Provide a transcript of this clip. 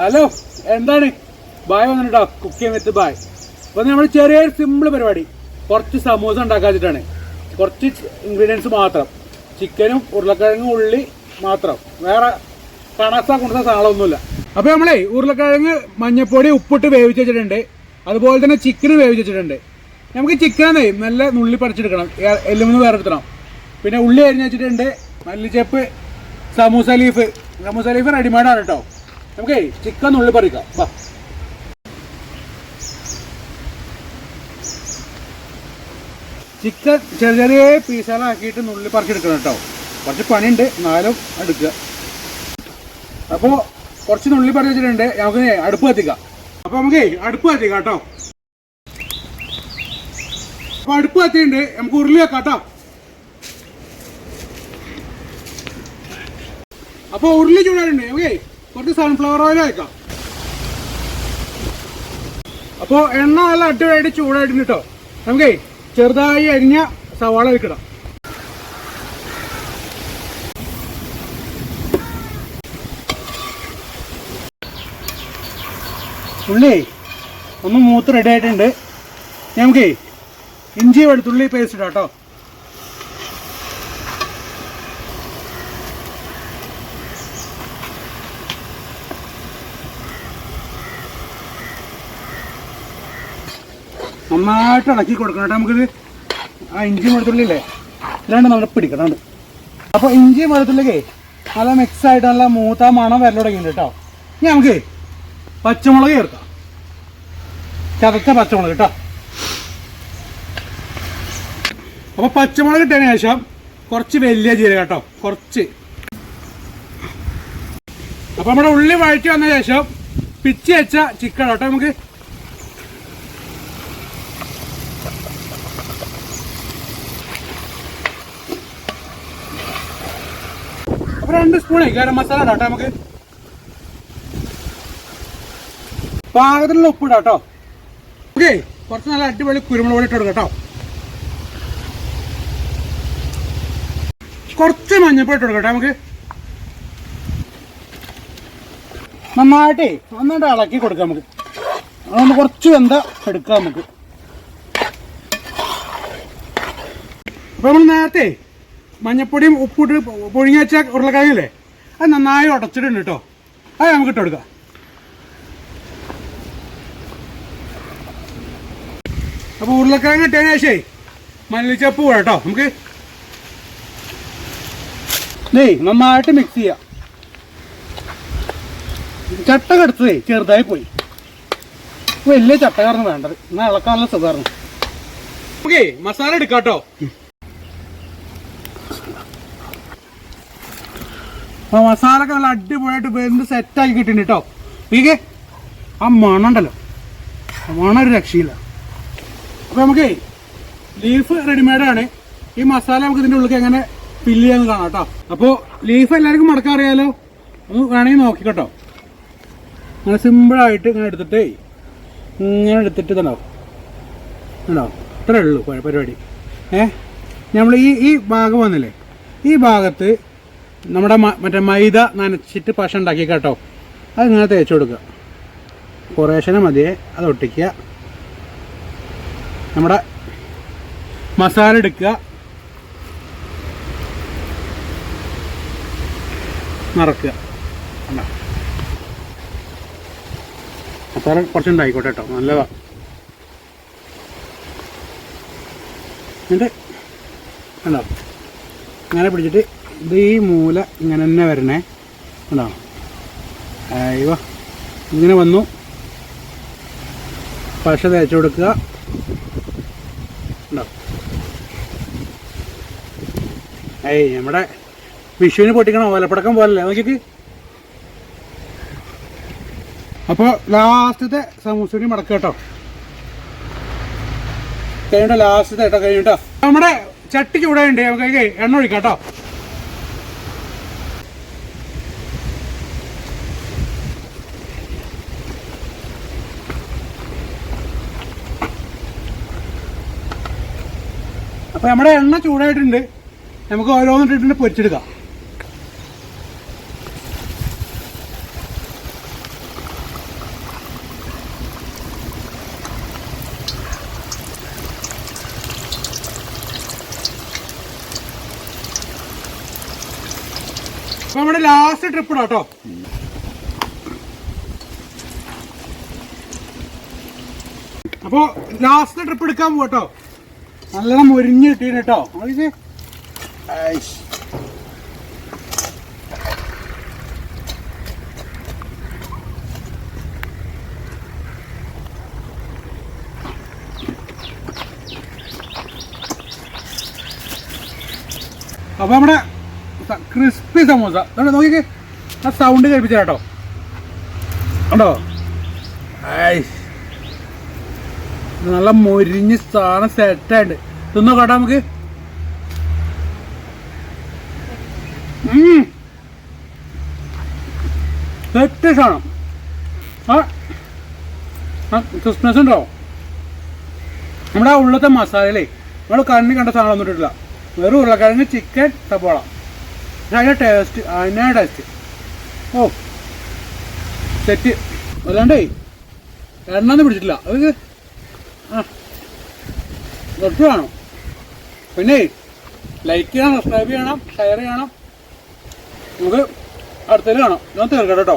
Hello എന്താണ്? Bye വന്നിട്ടോ cook ചെയ്യാൻ വിത്ത് ബായ് അപ്പോൾ നമ്മൾ ചെറിയൊരു സിമ്പിൾ പരിപാടി. കുറച്ച് സമൂസ ഉണ്ടാക്കാച്ചിട്ടാണ്. കുറച്ച് ഇൻഗ്രീഡിയൻസ് മാത്രം. ചിക്കനും ഉരുളക്കിഴങ്ങും ഉള്ളി മാത്രം. വേറെ കണസ കുണസ സാധനമൊന്നുമില്ല അപ്പോൾ നമ്മളെ ഉരുളക്കിഴങ്ങ് മഞ്ഞപ്പൊടി ഉപ്പിട്ട് വേവിച്ച് വെച്ചിട്ടുണ്ട് അതുപോലെ തന്നെ ചിക്കനും വേവിച്ച് വെച്ചിട്ടുണ്ട് നമുക്ക് ചിക്കനെ നല്ല നുള്ളി പറിച്ചെടുക്കണം. എല്ലുമെന്ന് വേറെ എടുക്കണം പിന്നെ ഉള്ളി അരിഞ്ഞ് വെച്ചിട്ടുണ്ട് മല്ലിച്ചപ്പ് സമൂസ ലീഫ് സമൂസ ലീഫ് റെഡിമെയ്ഡാണ് കേട്ടോ. നമുക്കേ ചിക്കൻ ഉള്ളി പറിക്കാം. വാ. ചിക്കൻ ചെറിയ ചെറിയ പീസുകളാക്കിയിട്ട് നുള്ളി പറിച്ചെടുക്കണം കേട്ടോ. കുറച്ച് പണിയുണ്ട്. എന്നാലും എടുക്കുക. അപ്പോൾ കുറച്ച് നുള്ളി പറി വെച്ചിട്ടുണ്ട്. നമുക്ക് അടുപ്പ് കത്തിക്കാം. അപ്പോൾ നമുക്ക് അടുപ്പ് കത്തിക്കാം കേട്ടോ. അപ്പോൾ അടുപ്പ് കത്തിയിട്ടുണ്ട്. നമുക്ക് ഉരുളി വെക്കാം കേട്ടോ. അപ്പോൾ ഉരുളി ചൂടാറുണ്ട് ഓക്കെ കുറച്ച് സൺഫ്ലവർ ഓയിൽ അയക്കാം അപ്പോൾ എണ്ണ നല്ല അടിപൊളിയായിട്ട് ചൂടായിട്ടുണ്ട് കേട്ടോ നമുക്കേ ചെറുതായി അരിഞ്ഞ സവാള വെക്കണം ഉള്ളി ഒന്ന് മൂത്ത് റെഡി ആയിട്ടുണ്ട്. നമുക്ക് ഇഞ്ചി വെളുത്തുള്ളി പേസ്റ്റ് ഇടാം കേട്ടോ നന്നായിട്ട് ഇളക്കി കൊടുക്കണം നമുക്കിത് ആ ഇഞ്ചി വെളുത്തുള്ളി ഇല്ലേ ഇല്ലാണ്ട് നമ്മൾ പിടിക്കണം. അപ്പോൾ ഇഞ്ചി വെളുത്തുള്ളിക്കേ നല്ല മിക്സ് ആയിട്ട് നല്ല മൂത്ത മണം വരൽ തുടങ്ങിയിട്ടുണ്ട് കേട്ടോ. ഇനി നമുക്ക് പച്ചമുളക് ചേർക്കാം. ചതച്ച പച്ചമുളക് കേട്ടോ. അപ്പോൾ പച്ചമുളക് ഇട്ടതിന് ശേഷം കുറച്ച് വലിയ ജീരകം കേട്ടോ. കുറച്ച്. അപ്പോൾ നമ്മുടെ ഉള്ളി വഴറ്റി വന്ന ശേഷം പിച്ചി വെച്ച ചിക്കൻ കേട്ടോ നമുക്ക് രണ്ട് സ്പൂണേ ഗരം മസാല ഇടാം കേട്ടോ നമുക്ക്. പാകത്തിനുള്ള ഉപ്പ് ഇടാം ഓക്കെ. കുറച്ച് നല്ല അടിപൊളി കുരുമുളക് പൊടി ഇട്ട് കൊടുക്കാം കുറച്ച് മഞ്ഞപ്പൊടി ഇട്ട് കൊടുക്കാം നമുക്ക്. നന്നായിട്ടേ നന്നായിട്ട് ഇളക്കി കൊടുക്കാം നമുക്ക്. അതൊന്ന് കുറച്ച് വെന്ത എടുക്കാം നമുക്ക്. അപ്പൊ നമ്മൾ നേരത്തെ മഞ്ഞപ്പൊടിയും ഉപ്പിട്ട് പൊഴിഞ്ഞ വെച്ച ഉരുളക്കിഴങ്ങില്ലേ? അത് നന്നായി ഉടച്ചിട്ടുണ്ട് കേട്ടോ അത് നമുക്ക് ഇട്ട് കൊടുക്കാം. അപ്പോൾ ഉരുളക്കിഴങ്ങ് ഇട്ടതിന് ശേഷമേ മല്ലിച്ചപ്പ് കൂടെ കേട്ടോ നമുക്ക് നെയ് നന്നായിട്ട് മിക്സ് ചെയ്യാം. ചട്ട കടുത്തതേ ചെറുതായി പോയി. വലിയ ചട്ടകാരണം വേണ്ടത്. എന്നാൽ ഇളക്കാനുള്ള സുഖമായിരുന്നു ഓക്കെ മസാല എടുക്കാം ആ മസാല ഒക്കെ നല്ല അടിപൊളിയായിട്ട് വെന്ത് സെറ്റാക്കി കിട്ടിയിട്ടുണ്ട് കേട്ടോ പീക്ക് ആ മണുണ്ടല്ലോ മണ ഒരു രക്ഷയില്ല. അപ്പോൾ നമുക്ക് ലീഫ് റെഡിമെയ്ഡാണ് ഈ മസാല നമുക്ക് ഇതിന്റെ ഉള്ളിൽ എങ്ങനെ ഫില്ല് ചെയ്യാന്ന് കാണാം കേട്ടോ അപ്പോൾ ലീഫ് എല്ലാവർക്കും മടക്കാൻ അറിയാലോ ഒന്ന് വേണമെങ്കിൽ നോക്കിക്കോട്ടോ. അങ്ങനെ സിമ്പിളായിട്ട് ഇങ്ങനെ എടുത്തിട്ട് ഇങ്ങനെ എടുത്തിട്ട് ഇതുണ്ടാവും ഉണ്ടാവും ഇത്രേ ഉള്ളൂ പരിപാടി. ഏ? നമ്മൾ ഈ ഈ ഭാഗം വന്നില്ലേ? ഈ ഭാഗത്ത് നമ്മുടെ മറ്റേ മൈദ നനച്ചിട്ട് പശ ഉണ്ടാക്കി കേട്ടോ. അത് ഇങ്ങനെ തേച്ച് കൊടുക്കുക. കുറേശ്ശനെ മതിയെ അത് ഒട്ടിക്കുക. നമ്മുടെ മസാല എടുക്കുക. നിറക്കുക? മസാല കുറച്ചുണ്ടായിക്കോട്ടെ കേട്ടോ നല്ലതാ. എന്നിട്ട് കണ്ടോ? ഇങ്ങനെ പിടിച്ചിട്ട് ഇത് ഈ മൂല ഇങ്ങനെ തന്നെ വരണേ. ഉണ്ടോ അയ്യോ ഇങ്ങനെ വന്നു. പശ തേച്ച് കൊടുക്കുക. ഉണ്ടോ ഏയ് നമ്മുടെ വിഷുവിന് പൊട്ടിക്കണ ഓലപ്പടക്കം പോലല്ലേ? നോക്കിക്ക്. അപ്പോൾ ലാസ്റ്റത്തെ സമൂസൂരി മടക്കുക കേട്ടോ. കഴിഞ്ഞിട്ടോ ലാസ്റ്റത്തെ കേട്ടോ കഴിഞ്ഞിട്ടോ. നമ്മുടെ ചട്ടി ചൂടായുണ്ട് നമുക്ക് എണ്ണ ഒഴിക്കാം കേട്ടോ. അപ്പോൾ നമ്മുടെ എണ്ണ ചൂടായിട്ടുണ്ട്. നമുക്ക് ഓരോന്നിട്ടിട്ട് പൊരിച്ചെടുക്കാം. അപ്പൊ നമ്മുടെ ലാസ്റ്റ് ട്രിപ്പ് ഇടാം കേട്ടോ അപ്പോ ലാസ്റ്റ് ട്രിപ്പ് എടുക്കാൻ പോട്ടോ നല്ലോണം മുരിഞ്ഞ് കിട്ടീന് കേട്ടോ. അപ്പൊ നമ്മുടെ ക്രിസ്പി സമോസ. നോക്കിക്കേ. ആ സൗണ്ട് കേൾപ്പിച്ച ഉണ്ടോ ഐ നല്ല മൊരിഞ്ഞ് സാധനം സെറ്റായിട്ട് തിന്നോ കേട്ടോ നമുക്ക്? സെറ്റ് സാധനം. ക്രിസ്മസ് ഉണ്ടോ? നമ്മുടെ ആ ഉള്ളത്തെ മസാലയിലേ നമ്മൾ കണ്ണി കണ്ട സാധനം ഒന്നും ഇട്ടിട്ടില്ല വെറും ഉരുളക്കിഴങ്ങ് ചിക്കൻ സബോള അതിന്റെ ടേസ്റ്റ് അതിന്റെ ടേസ്റ്റ് ഓ സെറ്റ് അല്ലാണ്ടേ എണ്ണ ഒന്നും പിടിച്ചിട്ടില്ല. അത് കുറച്ച് വേണം പിന്നെ ലൈക്ക് ചെയ്യണം സബ്സ്ക്രൈബ് ചെയ്യണം ഷെയർ ചെയ്യണം. നമുക്ക് അടുത്തതിൽ കാണാം. ഞാൻ തീർക്കട്ടെ കേട്ടോ.